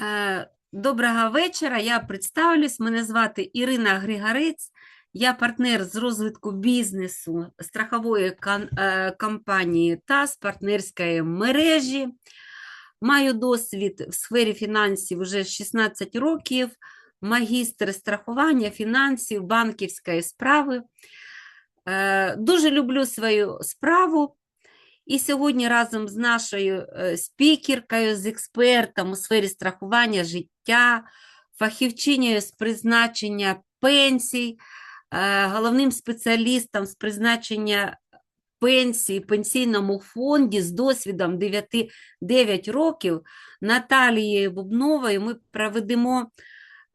Е, Доброго вечора. Я представлюсь. Мене звати Ірина Григорець. Я партнер з розвитку бізнесу страхової е, компанії ТАС, партнерської мережі. Маю досвід в сфері фінансів вже 16 років, магістр страхування фінансів, банківської справи. Е, Дуже люблю свою справу. І сьогодні разом з нашою е, спікеркою, з експертом у сфері страхування життя, фахівчинею з призначення пенсій, е, головним спеціалістом з призначення пенсії, пенсійному фонді з досвідом 9, 9 років Наталією Бубновою ми проведемо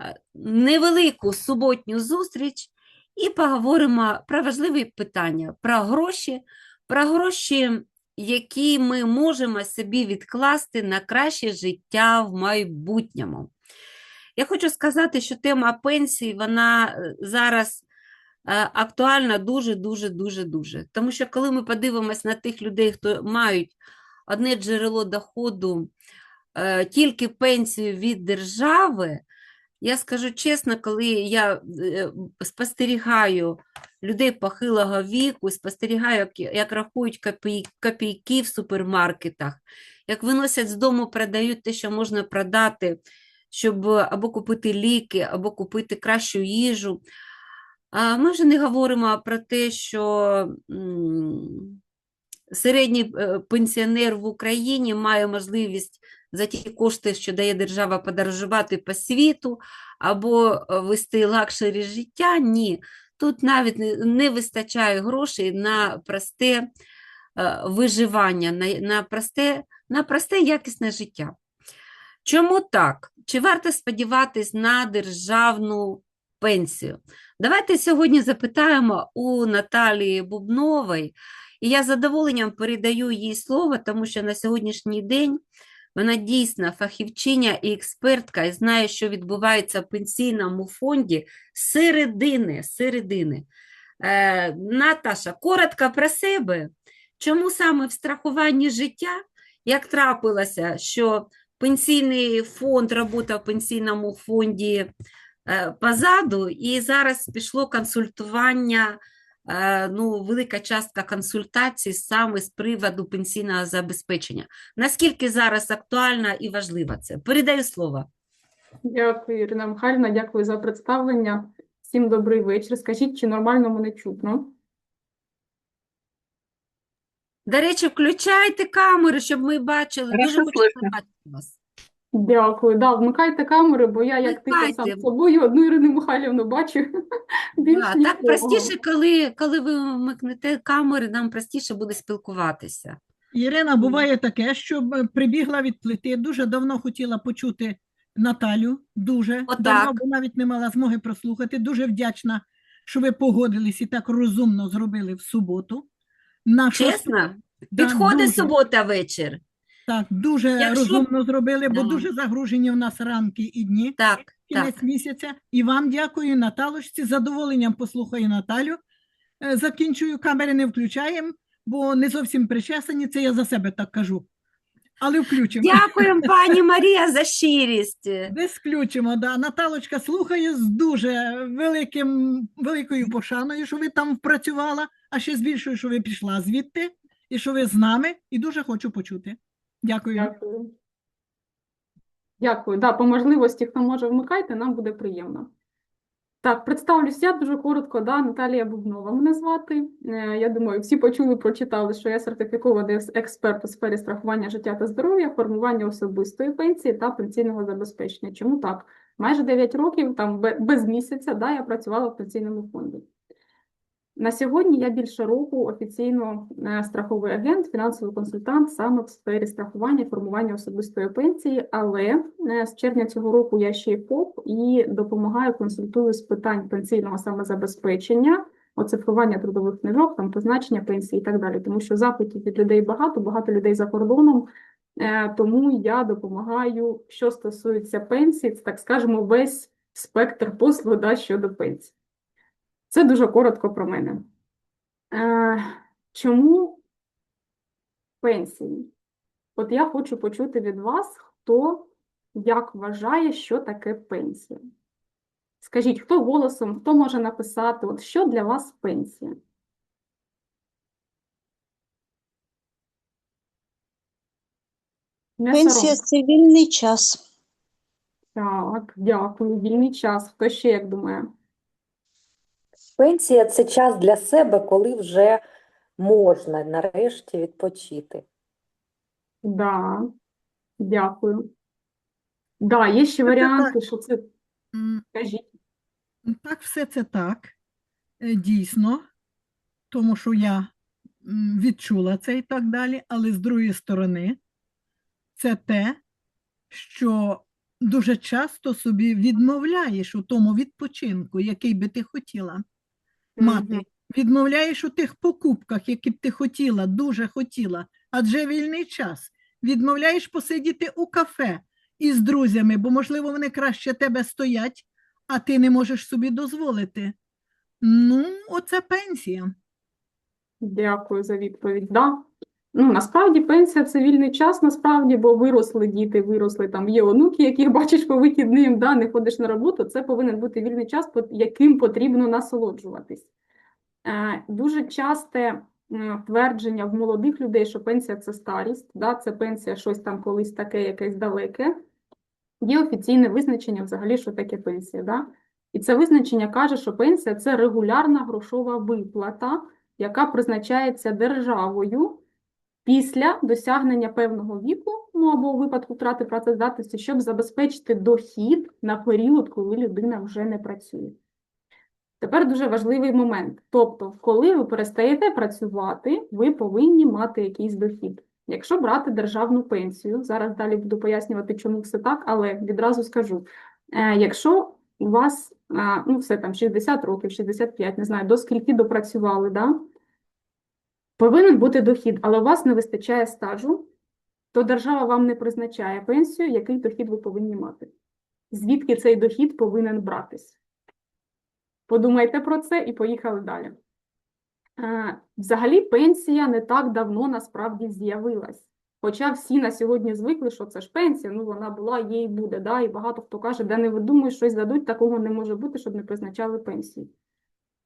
е, невелику суботню зустріч і поговоримо про важливі питання, про гроші, про гроші, які ми можемо собі відкласти на краще життя в майбутньому. Я хочу сказати, що тема пенсії, вона е, зараз е, актуальна дуже, дуже, дуже, дуже. Тому що коли ми подивимось на тих людей, хто мають одне джерело доходу, е, тільки пенсію від держави, я скажу чесно, коли я е, спостерігаю людей похилого віку, спостерігаю, як, як рахують копій- копійки в супермаркетах, як виносять з дому, продають те, що можна продати, щоб або купити ліки, або купити кращу їжу. А ми вже не говоримо про те, що середній е, пенсіонер в Україні має можливість за ті кошти, що дає держава, подорожувати по світу або е, вести лакшері життя. Ні, тут навіть не- вистачає грошей на просте е, виживання, на, на, просте, на просте якісне життя. Чому так? Чи варто сподіватись на державну пенсію? Давайте сьогодні запитаємо у Наталії Бубнової, і я з задоволенням передаю їй слово, тому що на сьогоднішній день вона дійсно фахівчиня і експертка і знає, що відбувається в пенсійному фонді середини. середини. Е, Наташа, коротко про себе. Чому саме в страхуванні життя, як трапилося, що пенсійний фонд, робота в пенсійному фонді е, позаду, і зараз пішло консультування, ну, велика частка консультацій саме з приводу пенсійного забезпечення. Наскільки зараз актуальна і важлива це? Передаю слово. Дякую, Ірина Михайлівна, дякую за представлення. Всім добрий вечір. Скажіть, чи нормально мене чутно? До речі, включайте камери, щоб ми бачили. Дуже слышно. бачити вас. Дякую. Да, вмикайте камери, бо я як тихо сам Вмикайте. з собою одну Ірину Михайлівну бачу. Більш Да, так простіше, коли, коли ви вмикнете камери, нам простіше буде спілкуватися. Ірина, буває таке, що прибігла від плити, дуже давно хотіла почути Наталю, дуже Отак. давно, бо навіть не мала змоги прослухати. Дуже вдячна, що ви погодились і так розумно зробили в суботу. На Чесно? Да, Підходить дуже. субота вечір. Так, дуже Якщо- розумно зробили, бо Да. дуже загружені в нас ранки і дні. Так, так. кінець місяця. І вам дякую, Наталочці. З задоволенням послухаю Наталю. Е, Закінчую, камери не включаємо, бо не зовсім причесані, це я за себе так кажу. Але включимо. Дякуємо, пані Марія, за щирість. Десь включимо, да. Наталочка слухає з дуже великим, великою пошаною, що ви там працювала, а ще з більшою, що ви пішла звідти, і що ви з нами, і дуже хочу почути. Дякую. Дякую. Дякую. Да, по можливості, хто може, вмикайте, нам буде приємно. Так, представлюсь я дуже коротко, да, Наталія Бубнова мене звати. Е, Я думаю, всі почули, прочитали, що я сертифікований експерт у сфері страхування життя та здоров'я, формування особистої пенсії та пенсійного забезпечення. Чому так? Майже 9 років, там бе- без місяця, да, я працювала в пенсійному фонді. На сьогодні я більше року офіційно е, страховий агент, фінансовий консультант саме в сфері страхування формування особистої пенсії, але е, з червня цього року я ще й ФОП і допомагаю, консультую з питань пенсійного самозабезпечення, оцифрування трудових книжок, там призначення пенсії і так далі. Тому що запитів від людей багато, багато людей за кордоном. Е, Тому я допомагаю, що стосується пенсії, це так скажемо, весь спектр послуг да, щодо пенсії. Це дуже коротко про мене. Е, чому пенсії? От я хочу почути від вас, хто як вважає, що таке пенсія? Скажіть, хто голосом, хто може написати, от що для вас пенсія? Не Пенсія соромтесь. це вільний час. Так, дякую. Вільний час. Хто ще як думає? Пенсія це час для себе, коли вже можна нарешті відпочити. Да, дякую. Да, є ще варіанти, що це, кажіть. Так, все це так, е, дійсно, тому що я відчула це і так далі, але з другої сторони, це те, що дуже часто собі відмовляєш у тому відпочинку, який би ти хотіла мати. Відмовляєш у тих покупках, які б ти хотіла, дуже хотіла, адже вільний час. Відмовляєш посидіти у кафе із друзями, бо, можливо, вони краще тебе стоять, а ти не можеш собі дозволити. Ну, оце пенсія. Дякую за відповідь. Да. Ну, насправді пенсія це вільний час, насправді, бо виросли діти, виросли там, є онуки, яких бачиш по вихідним, да, не ходиш на роботу, це повинен бути вільний час, яким потрібно насолоджуватись. Е, Дуже часте е, твердження в молодих людей, що пенсія це старість, да, це пенсія щось там колись таке, якесь далеке. Є офіційне визначення взагалі, що таке пенсія. Да? І це визначення каже, що пенсія це регулярна грошова виплата, яка призначається державою після досягнення певного віку, ну або у випадку втрати працездатності, щоб забезпечити дохід на період, коли людина вже не працює. Тепер дуже важливий момент. Тобто, коли ви перестаєте працювати, ви повинні мати якийсь дохід. Якщо брати державну пенсію, зараз далі буду пояснювати, чому все так, але відразу скажу: е, якщо у вас е, ну, все там 60 років, 65, не знаю, до скільки допрацювали, да? Повинен бути дохід, але у вас не вистачає стажу, то держава вам не призначає пенсію, який дохід ви повинні мати. Звідки цей дохід повинен братись? Подумайте про це і поїхали далі. Е, Взагалі, пенсія не так давно насправді з'явилась. Хоча всі на сьогодні звикли, що це ж пенсія, ну вона була, є і буде. Да? І багато хто каже, де не видумуєш, щось дадуть, такого не може бути, щоб не призначали пенсію.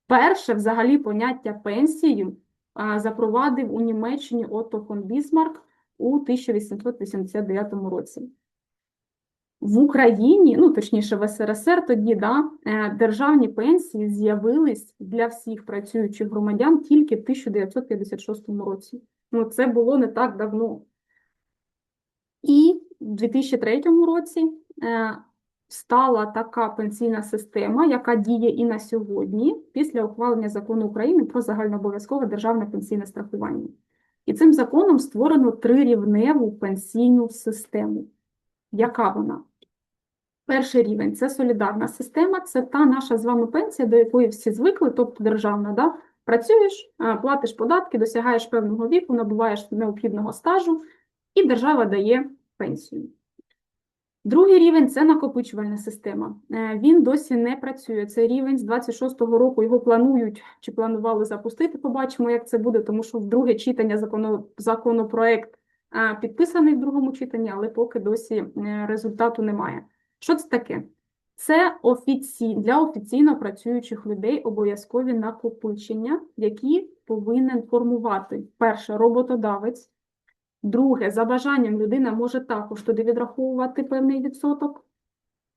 Перше, взагалі, поняття пенсії а, запровадив у Німеччині Отто фон Бісмарк у 1889 році. В Україні, ну точніше в СРСР тоді, да, е, державні пенсії з'явились для всіх працюючих громадян тільки в 1956 році. Ну, це було не так давно. І в 2003 році е, стала така пенсійна система, яка діє і на сьогодні, після ухвалення закону України про загальнообов'язкове державне пенсійне страхування. І цим законом створено трирівневу пенсійну систему. Яка вона? Перший рівень це солідарна система, це та наша з вами пенсія, до якої всі звикли, тобто державна. Да? Працюєш, платиш податки, досягаєш певного віку, набуваєш необхідного стажу, і держава дає пенсію. Другий рівень це накопичувальна система. Е, Він досі не працює. Це рівень з 26-го року. Його планують чи планували запустити. Побачимо, як це буде, тому що в друге читання законопроект підписаний в другому читанні, але поки досі е, результату немає. Що це таке? Це офіці... для офіційно працюючих людей обов'язкові накопичення, які повинен формувати перше роботодавець. Друге, за бажанням людина може також туди відраховувати певний відсоток.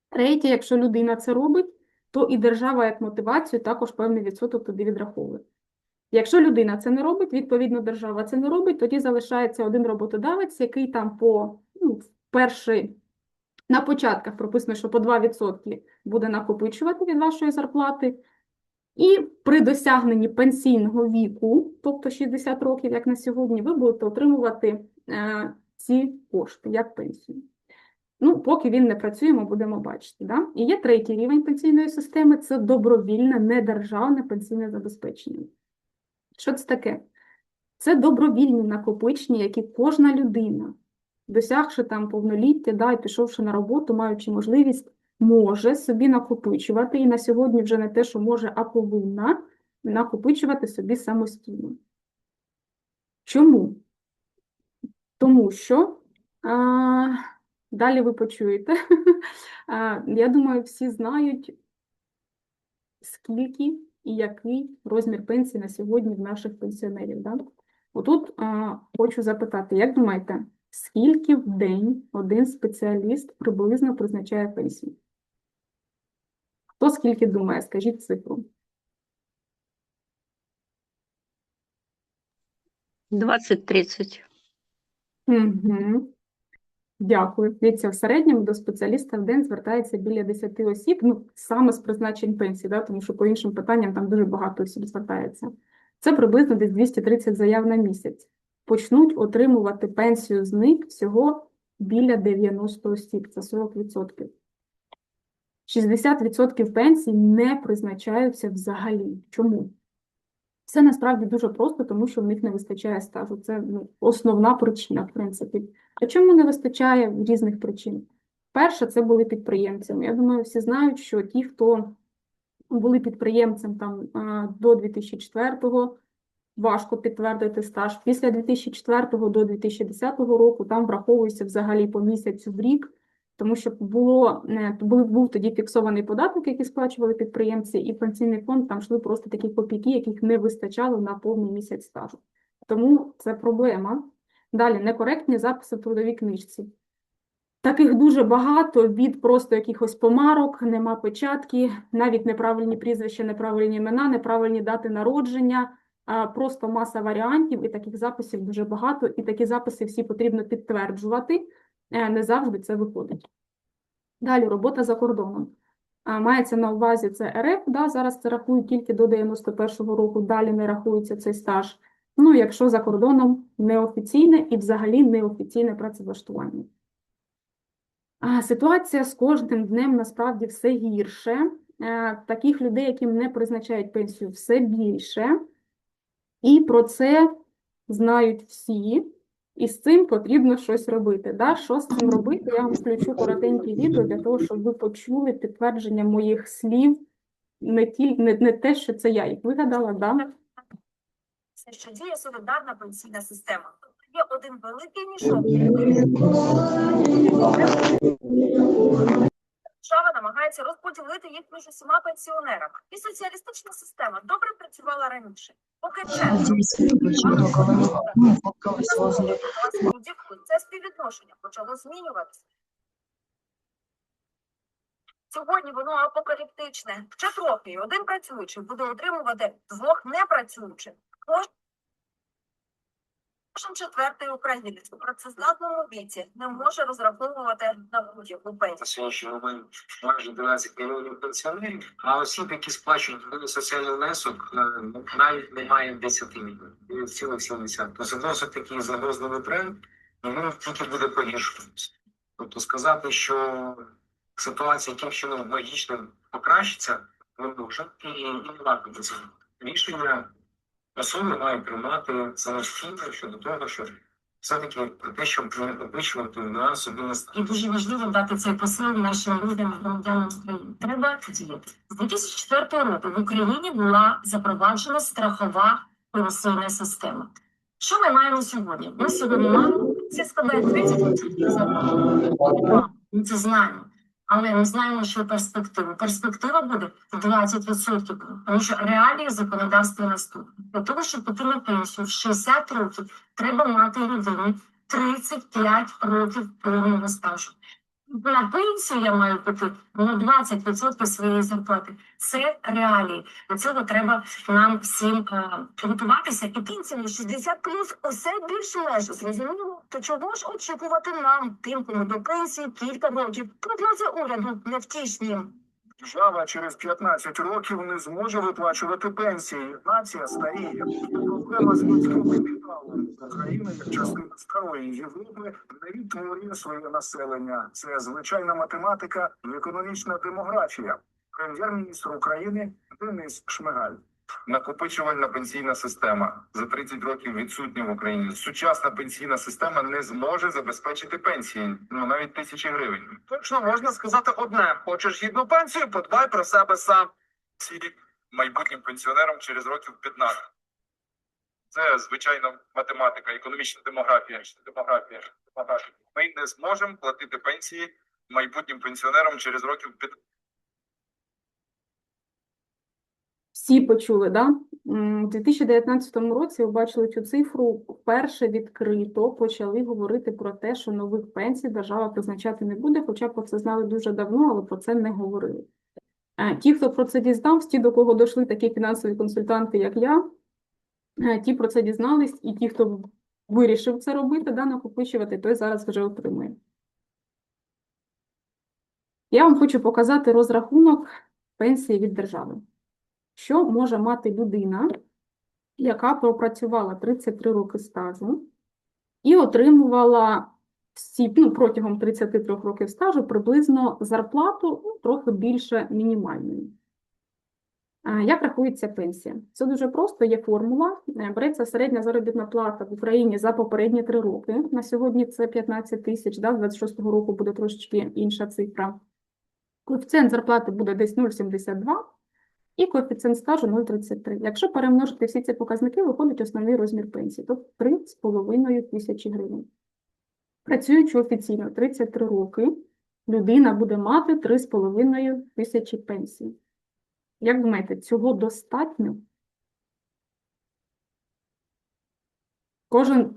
Третє, якщо людина це робить, то і держава як мотивацію також певний відсоток туди відраховує. Якщо людина це не робить, відповідно держава це не робить, тоді залишається один роботодавець, який там по ну, перший, на початках прописано, що по 2% буде накопичувати від вашої зарплати. І при досягненні пенсійного віку, тобто 60 років, як на сьогодні, ви будете отримувати е, ці кошти як пенсію. Ну, поки він не працює, ми будемо бачити. Да? І є третій рівень пенсійної системи це добровільне недержавне пенсійне забезпечення. Що це таке? Це добровільні накопичення, які кожна людина, досягши там повноліття, да, і пішовши на роботу, маючи можливість, може собі накопичувати, і на сьогодні вже не те, що може, а повинна накопичувати собі самостійно. Чому? Тому що а, далі ви почуєте. Е, Я думаю, всі знають, скільки і який розмір пенсії на сьогодні в наших пенсіонерів. Да? Отут е, хочу запитати, як думаєте, скільки в день один спеціаліст приблизно призначає пенсію? Хто скільки думає, скажіть цифру. 20-30. Угу. Дякую. Дивіться, в середньому до спеціаліста в день звертається біля 10 осіб, ну, саме з призначень пенсії, да, тому що по іншим питанням там дуже багато осіб звертається. Це приблизно десь 230 заяв на місяць. Почнуть отримувати пенсію з них всього біля 90 осіб, це 40%. 60% пенсій не призначаються взагалі. Чому? Це насправді дуже просто, тому що в них не вистачає стажу. Це ну, основна причина, в принципі. А чому не вистачає різних причин? Перше, це були підприємцями. Я думаю, всі знають, що ті, хто були підприємцем там до 2004-го, важко підтвердити стаж. Після 2004 до 2010 року там враховується взагалі по місяцю в рік, тому що було, е, був, був тоді фіксований податок, який сплачували підприємці, і пенсійний фонд там йшли просто такі копійки, яких не вистачало на повний місяць стажу. Тому це проблема. Далі некоректні записи в трудовій книжці. Таких дуже багато від просто якихось помарок, нема печатки, навіть неправильні прізвища, неправильні імена, неправильні дати народження, просто маса варіантів, і таких записів дуже багато, і такі записи всі потрібно підтверджувати. Е, Не завжди це виходить. Далі робота за кордоном. А, Мається на увазі це РФ, да, зараз це рахують тільки до 91-го року, далі не рахується цей стаж. Ну, якщо за кордоном неофіційне і взагалі неофіційне працевлаштування. А, Ситуація з кожним днем насправді все гірше. Е, Таких людей, яким не призначають пенсію, все більше. І про це знають всі, і з цим потрібно щось робити. Да? Що з цим робити? Я вам включу коротеньке відео для того, щоб ви почули підтвердження моїх слів, не, тіль, не, не те, що це я їх вигадала, да? Це що діє солідарна пенсійна система. Тобто є один великий мішок, держава намагається розподілити їх між усіма пенсіонерами. І соціалістична система добре працювала раніше. Поки це співвідношення почало змінюватися. Сьогодні воно апокаліптичне. Ще трохи, один працюючий буде отримувати двох непрацюючих. Кожен четвертий українець у працездатному віці не може розраховувати на будь-яку пенсію. сьогоднішній момент майже 12 мільйонів пенсіонерів, а осіб, які сплачують єдиний соціальний внесок, е, навіть немає 10 мільйонів, 9,7. Тобто досить такий загрозливий тренд, і він тільки буде погіршуватися. Тобто сказати, що ситуація яким чином логічно покращиться, не може, і не варто до цього. Рішення особи мають приймати самостійно щодо того, що все-таки про те, щоб не обичувати на собі І дуже важливо дати цей посил нашим людям, громадянам України. Треба діяти. З 2004 року в Україні була запроваджена страхова пенсійна система. Що ми маємо сьогодні? Ми сьогодні маємо це складає 30% Ми це знаємо. Але ми знаємо, що перспектива. Перспектива буде 20%, тому що реалії законодавства наступні. Для того, щоб на пенсію в 60 років, треба мати людину 35 років повного стажу. На пенсію я маю піти на 20% своєї зарплати. Це реалії. До цього треба нам всім е, готуватися. І пенсія на 60 плюс усе більше лежить. Зрозуміло? То чого ж очікувати нам, тим, кому до пенсії кілька років? Прогнози уряду невтішні. Держава через 15 років не зможе виплачувати пенсії. Нація старіє. Проблема з людським капіталом. Україна, як частина старої Європи, не відтворює своє населення. Це звичайна математика і економічна демографія. Прем'єр-міністр України Денис Шмигаль. Накопичувальна пенсійна система за 30 років відсутня в Україні. Сучасна пенсійна система не зможе забезпечити пенсії, ну навіть тисячі гривень. Точно можна сказати одне: хочеш гідну пенсію, подбай про себе сам. Майбутнім пенсіонерам через років 15. Це звичайна математика, економічна демографія. Демографія. демографія. Ми не зможемо платити пенсії майбутнім пенсіонерам через років 15. Всі почули, да? У 2019 році ви бачили цю цифру, вперше відкрито почали говорити про те, що нових пенсій держава призначати не буде, хоча про це знали дуже давно, але про це не говорили. Е, Ті, хто про це дізнався, ті, до кого дійшли такі фінансові консультанти, як я, е, ті про це дізнались, і ті, хто вирішив це робити, да, накопичувати, той зараз вже отримує. Я вам хочу показати розрахунок пенсії від держави. Що може мати людина, яка пропрацювала 33 роки стажу і отримувала всі, ну, протягом 33 років стажу приблизно зарплату ну, трохи більше мінімальної. Як рахується пенсія? Це дуже просто, є формула. Е, Береться середня заробітна плата в Україні за попередні три роки. На сьогодні це 15 тисяч, да, з 26-го року буде трошечки інша цифра. Коефіцієнт зарплати буде десь 0,72 і коефіцієнт стажу 0,33. Якщо перемножити всі ці показники, виходить основний розмір пенсії, тобто 3,5 тисячі гривень. Працюючи офіційно 33 роки, людина буде мати 3,5 тисячі пенсій. Як думаєте, цього достатньо? Кожен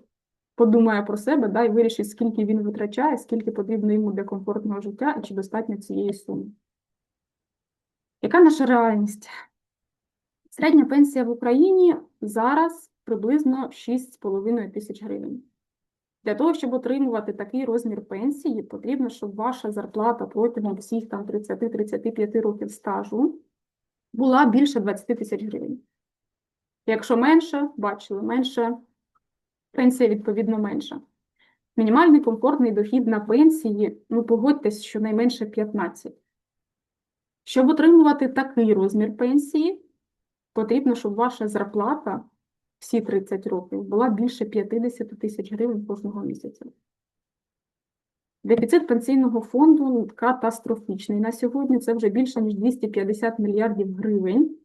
подумає про себе да, і вирішить, скільки він витрачає, скільки потрібно йому для комфортного життя і чи достатньо цієї суми. Яка наша реальність? Середня пенсія в Україні зараз приблизно 6,5 тисяч гривень. Для того, щоб отримувати такий розмір пенсії, потрібно, щоб ваша зарплата протягом всіх там 30-35 років стажу була більше 20 тисяч гривень. Якщо менше, бачили, менше, пенсія відповідно менша. Мінімальний комфортний дохід на пенсії, ну погодьтесь, щонайменше 15. Щоб отримувати такий розмір пенсії, потрібно, щоб ваша зарплата всі 30 років була більше 50 тисяч гривень кожного місяця. Дефіцит пенсійного фонду катастрофічний. На сьогодні це вже більше, ніж 250 мільярдів гривень.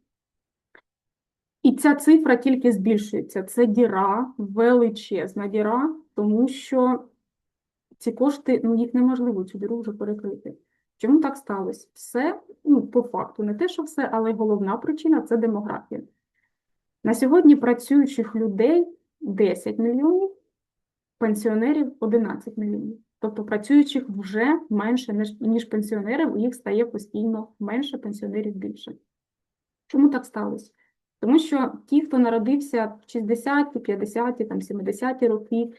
І ця цифра тільки збільшується. Це діра, величезна діра, тому що ці кошти, ну їх неможливо цю діру вже перекрити. Чому так сталося? Все, ну, по факту, не те, що все, але головна причина це демографія. На сьогодні працюючих людей 10 мільйонів, пенсіонерів 11 мільйонів. Тобто працюючих вже менше, ніж, пенсіонерів, їх стає постійно менше, пенсіонерів більше. Чому так сталося? Тому що ті, хто народився в 60-ті, 50-ті, там 70-ті роки,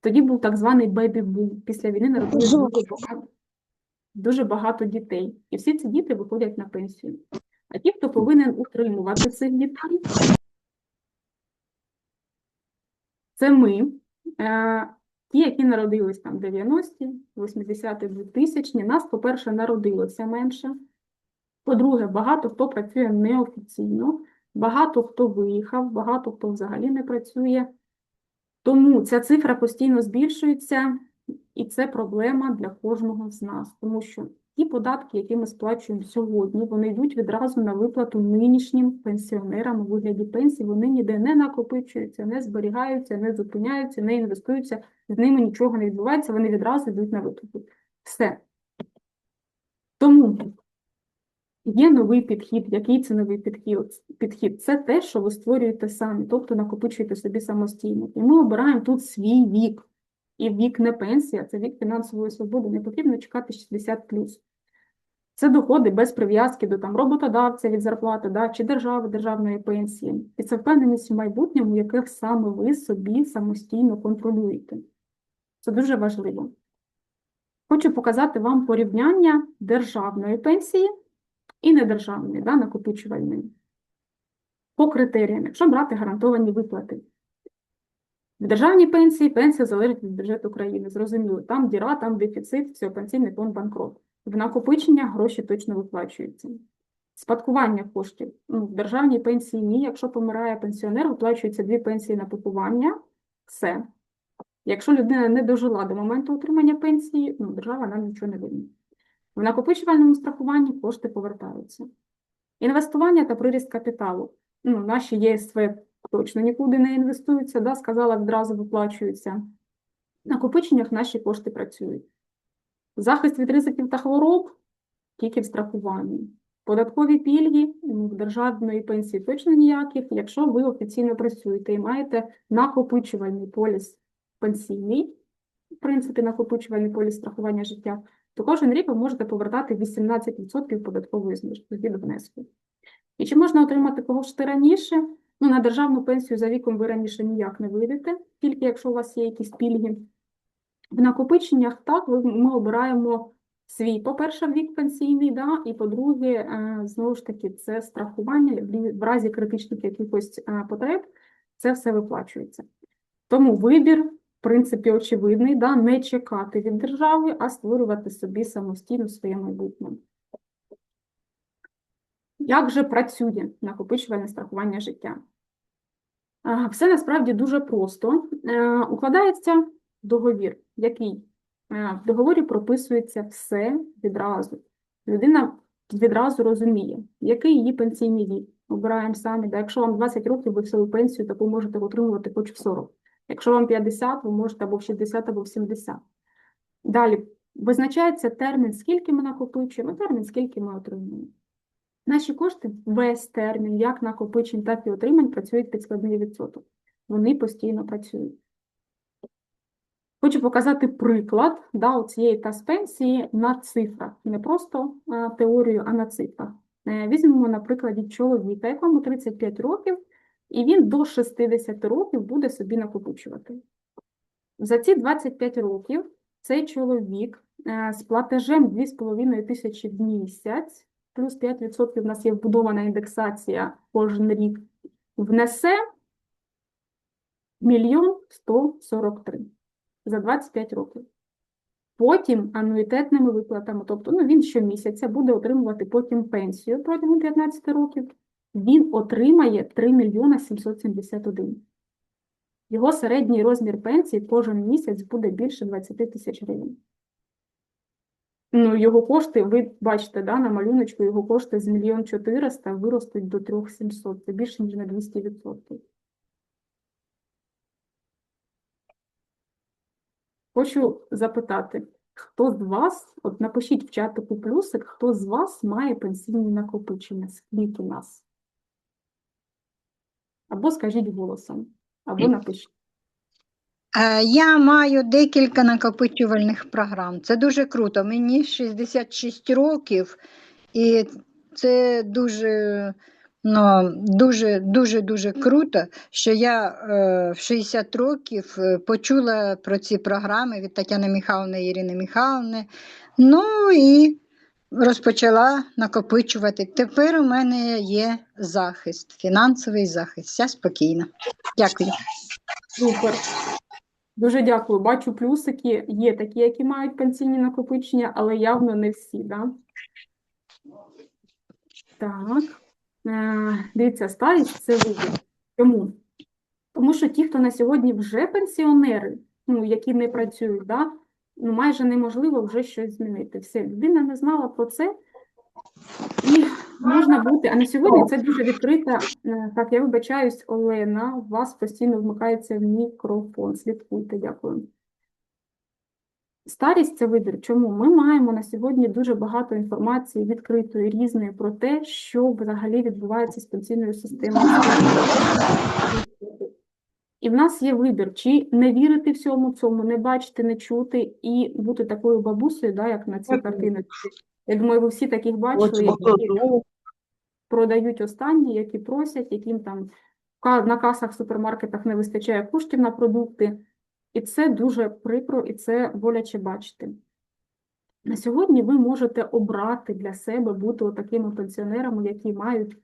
тоді був так званий бебі-бум. Після війни народилося дуже багато, дітей. І всі ці діти виходять на пенсію. А ті, хто повинен утримувати цих дітей, це ми, е, ті, які народились там 90-ті, 80-ті, 2000-ті. Нас, по-перше, народилося менше. По-друге, багато хто працює неофіційно, багато хто виїхав, багато хто взагалі не працює. Тому ця цифра постійно збільшується, і це проблема для кожного з нас, тому що ті податки, які ми сплачуємо сьогодні, вони йдуть відразу на виплату нинішнім пенсіонерам у вигляді пенсій. Вони ніде не накопичуються, не зберігаються, не зупиняються, не інвестуються, з ними нічого не відбувається, вони відразу йдуть на виплату. Все. Тому є новий підхід. Який це новий підхід? підхід? Це те, що ви створюєте самі, тобто накопичуєте собі самостійно. І ми обираємо тут свій вік. І вік не пенсія, це вік фінансової свободи. Не потрібно чекати 60+. Це доходи без прив'язки до там роботодавця від зарплати, да, чи держави, державної пенсії. І це впевненість в майбутньому, яке саме ви собі самостійно контролюєте. Це дуже важливо. Хочу показати вам порівняння державної пенсії і недержавної, да, накопичувальної. По критеріям, якщо брати гарантовані виплати. В державній пенсії пенсія залежить від бюджету країни. Зрозуміло, там діра, там дефіцит, все, пенсійний фонд банкрот. В накопичення гроші точно виплачуються. Спадкування коштів. Ну, в державній пенсії ні. Якщо помирає пенсіонер, виплачуються дві пенсії на поховання. Все. Якщо людина не дожила до моменту отримання пенсії, ну, держава нам нічого не винна. В накопичувальному страхуванні кошти повертаються. Інвестування та приріст капіталу. Ну, наші ЄСВ точно нікуди не інвестуються, да, сказала, відразу виплачуються. накопиченнях наші кошти працюють. Захист від ризиків та хвороб тільки в страхуванні. Податкові пільги в державної пенсії точно ніяких. Якщо ви офіційно працюєте і маєте накопичувальний поліс пенсійний, в принципі, накопичувальний поліс страхування життя, то кожен рік ви можете повертати 18% податкової знижки від внеску. І чи можна отримати кошти раніше? Ну, на державну пенсію за віком ви раніше ніяк не вийдете, тільки якщо у вас є якісь пільги. В накопиченнях так ми обираємо свій, по-перше, вік пенсійний, да, і по-друге, е, знову ж таки, це страхування в разі критичних якихось е, потреб, це все виплачується. Тому вибір, в принципі, очевидний, да, не чекати від держави, а створювати собі самостійно своє майбутнє. Як же працює накопичувальне страхування життя? Все насправді дуже просто. Е, Укладається договір, який е, в договорі прописується все відразу. Людина відразу розуміє, який її пенсійний вік. Обираємо самі. Да, якщо вам 20 років, ви свою пенсію таку можете отримувати хоч в 40. Якщо вам 50, ви можете або в 60, або в 70. Далі визначається термін, скільки ми накопичуємо, термін, скільки ми отримуємо. Наші кошти весь термін, як накопичень, так і отримань, працюють під складний відсоток. Вони постійно працюють. Хочу показати приклад да, цієї таз пенсії на цифрах. Не просто е, теорію, а на цифрах. Е, Візьмемо, на прикладі чоловіка, якому 35 років, і він до 60 років буде собі накопичувати. За ці 25 років цей чоловік е, з платежем 2,5 тисячі в місяць, плюс 5% в нас є вбудована індексація кожен рік, внесе мільйон 143 за 25 років. Потім ануїтетними виплатами, тобто ну, він щомісяця буде отримувати потім пенсію протягом 15 років, він отримає 3 мільйона 771. Його середній розмір пенсії кожен місяць буде більше 20 тисяч гривень. Ну, його кошти, ви бачите, да, на малюночку, його кошти з 1 400 виростуть до 3 700. Це більше, ніж на 200%. Хочу запитати, хто з вас, от напишіть в чатику плюсик, хто з вас має пенсійні накопичення, скільки нас? Або скажіть голосом, або напишіть. Е, Я маю декілька накопичувальних програм. Це дуже круто. Мені 66 років, і це дуже, ну, дуже, дуже, дуже круто, що я е, в 60 років е, почула про ці програми від Тетяни Михайловни і Ірини Михайловни. Ну і розпочала накопичувати. Тепер у мене є захист, фінансовий захист. Я спокійна. Дякую. Супер. Дуже дякую. Бачу плюсики. Є такі, які мають пенсійні накопичення, але явно не всі, да? Так. Е, Дивіться, старість це вибір. Чому? Тому що ті, хто на сьогодні вже пенсіонери, ну, які не працюють, да, ну, майже неможливо вже щось змінити. Все, людина не знала про це, і можна бути. А на сьогодні це дуже відкрита. Е, Так, я вибачаюсь, Олена, у вас постійно вмикається мікрофон. Слідкуйте, дякую. Старість це вибір. Чому? Ми маємо на сьогодні дуже багато інформації відкритої, різної про те, що взагалі відбувається з пенсійною системою. І в нас є вибір, чи не вірити всьому цьому, не бачити, не чути і бути такою бабусею, да, як на цій картинці. Я думаю, ви всі таких бачили, які продають останні, які просять, яким там на касах в супермаркетах не вистачає коштів на продукти. І це дуже прикро, і це боляче бачити. На сьогодні ви можете обрати для себе бути такими пенсіонерами, які мають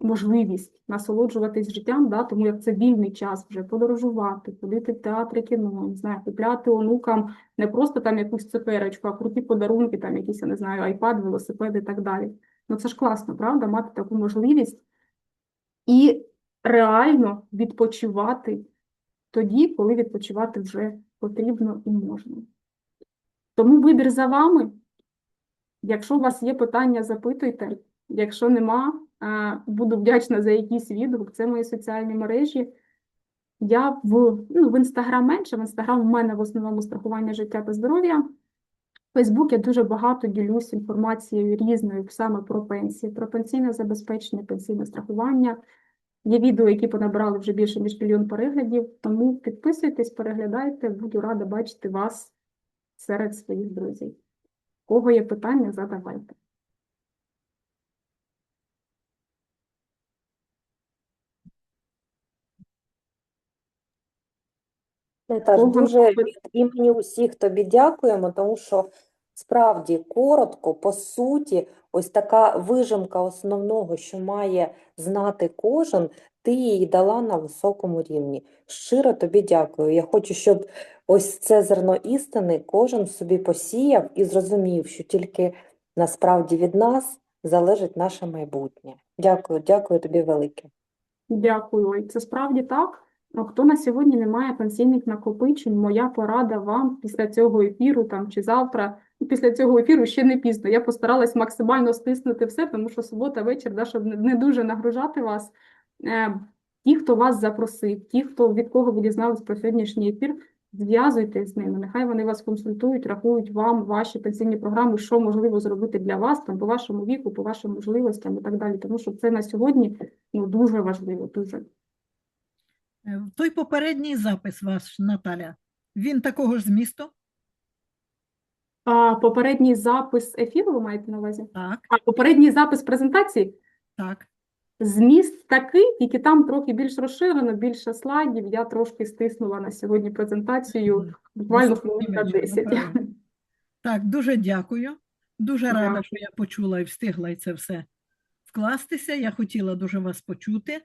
можливість насолоджуватись життям, да, тому як це вільний час вже подорожувати, ходити в театри, кіно, не знаю, купляти онукам не просто там якусь цукерочку, а круті подарунки, там якісь, я не знаю, айпад, велосипед і так далі. Ну це ж класно, правда, мати таку можливість і реально відпочивати тоді, коли відпочивати вже потрібно і можна. Тому вибір за вами. Якщо у вас є питання, запитуйте. Якщо нема, буду вдячна за якийсь відгук. Це мої соціальні мережі. Я в, ну, в Інстаграм менше, в Інстаграм у мене в основному страхування життя та здоров'я. Фейсбук я дуже багато ділюсь інформацією різною саме про пенсії, про пенсійне забезпечення, пенсійне страхування. Є відео, які понабрали вже більше ніж мільйон переглядів, тому підписуйтесь, переглядайте, буду рада бачити вас серед своїх друзів. У Кого є питання, задавайте. Кого дуже від імені усіх тобі дякуємо, тому що справді коротко, по суті, ось така вижимка основного, що має знати кожен, ти її дала на високому рівні. Щиро тобі дякую. Я хочу, щоб ось це зерно істини кожен собі посіяв і зрозумів, що тільки насправді від нас залежить наше майбутнє. Дякую, дякую тобі велике. Дякую. Це справді так. Ну, Хто на сьогодні не має пенсійних накопичень, моя порада вам після цього ефіру там чи завтра. ну, Після цього ефіру ще не пізно. Я постаралась максимально стиснути все, тому що субота вечір, да, щоб не- дуже нагружати вас. Е, Ті, хто вас запросив, ті, хто від кого ви дізнались про сьогоднішній ефір, зв'язуйтесь з ними. Нехай вони вас консультують, рахують вам ваші пенсійні програми, що можливо зробити для вас, там по вашому віку, по вашим можливостям і так далі. Тому що це на сьогодні ну дуже важливо, дуже. Е, Той попередній запис ваш, Наталя, він такого ж змісту? А попередній запис ефіру ви маєте на увазі? Так, А попередній запис презентації? так. Зміст такий, тільки там трохи більш розширено, більше слайдів. Я трошки стиснула на сьогодні презентацію, буквально Високий хвилин на 10. Так, дуже дякую. Дуже рада, що я почула і встигла і це все вкластися. Я хотіла дуже вас почути.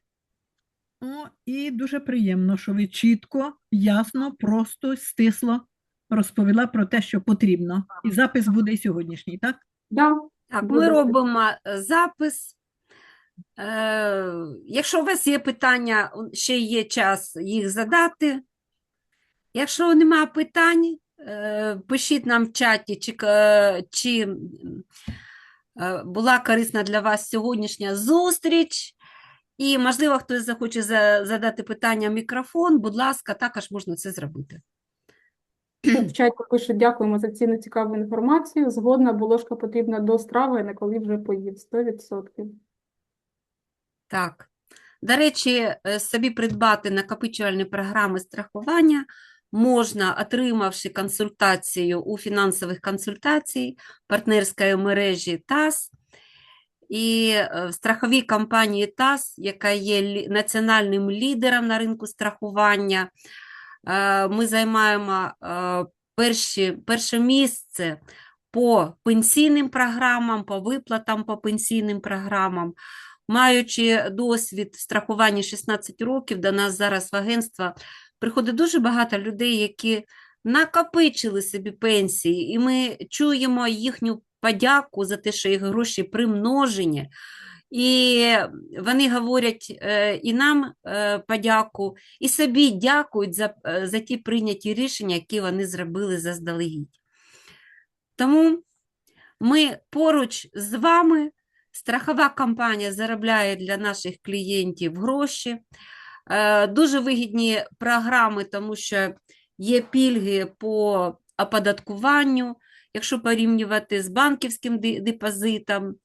О, і дуже приємно, що ви чітко, ясно, просто, стисло розповіла про те, що потрібно. І запис буде і сьогоднішній, так? Да, Так, ми робимо е, запис. Е, Якщо у вас є питання, ще є час їх задати. Якщо немає питань, е, пишіть нам в чаті, чи, чи е, була корисна для вас сьогоднішня зустріч. І, можливо, хтось захоче задати питання в мікрофон, будь ласка, також можна це зробити. В чаті пишуть, дякуємо за цінну цікаву інформацію. Згодна, бо ложка потрібна до страви, не коли вже поїв. 100%. Так. До речі, е, собі придбати накопичувальні програми страхування можна, отримавши консультацію у фінансових консультацій партнерської мережі ТАС. І е, в страховій компанії ТАС, яка є національним лідером на ринку страхування, е, ми займаємо е, перші, перше місце по пенсійним програмам, по виплатам по пенсійним програмам. Маючи досвід в страхуванні 16 років, до нас зараз в агентство приходить дуже багато людей, які накопичили собі пенсії, і ми чуємо їхню подяку за те, що їх гроші примножені. І вони говорять е, і нам е, подяку, і собі дякують за, е, за ті прийняті рішення, які вони зробили заздалегідь. Тому ми поруч з вами. Страхова компанія заробляє для наших клієнтів гроші. Дуже вигідні програми, тому що є пільги по оподаткуванню, якщо порівнювати з банківським депозитом.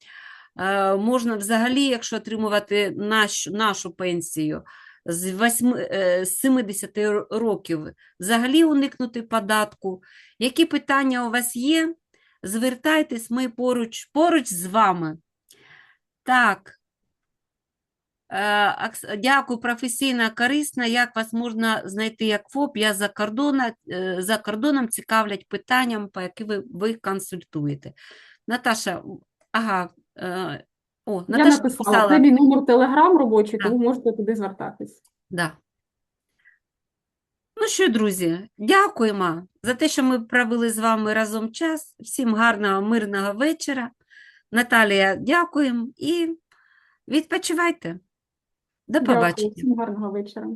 Е, Можна взагалі, якщо отримувати наш, нашу пенсію з, 8, е, з 70 років, взагалі уникнути податку. Які питання у вас є? Звертайтесь, ми поруч, поруч з вами. Так. Е, Дякую, професійна, корисна. Як вас можна знайти як ФОП? Я за кордона, е, за кордоном цікавлять питанням, по яким ви, ви консультуєте. Наташа, ага, е, о, Я написала, написала. це мій номер телеграм робочий, Так. тому можете туди звертатись. Да. Ну що, друзі, дякуємо за те, що ми провели з вами разом час. Всім гарного, мирного вечора. Наталія, дякуємо і відпочивайте. До Дякую, всім гарного вечора.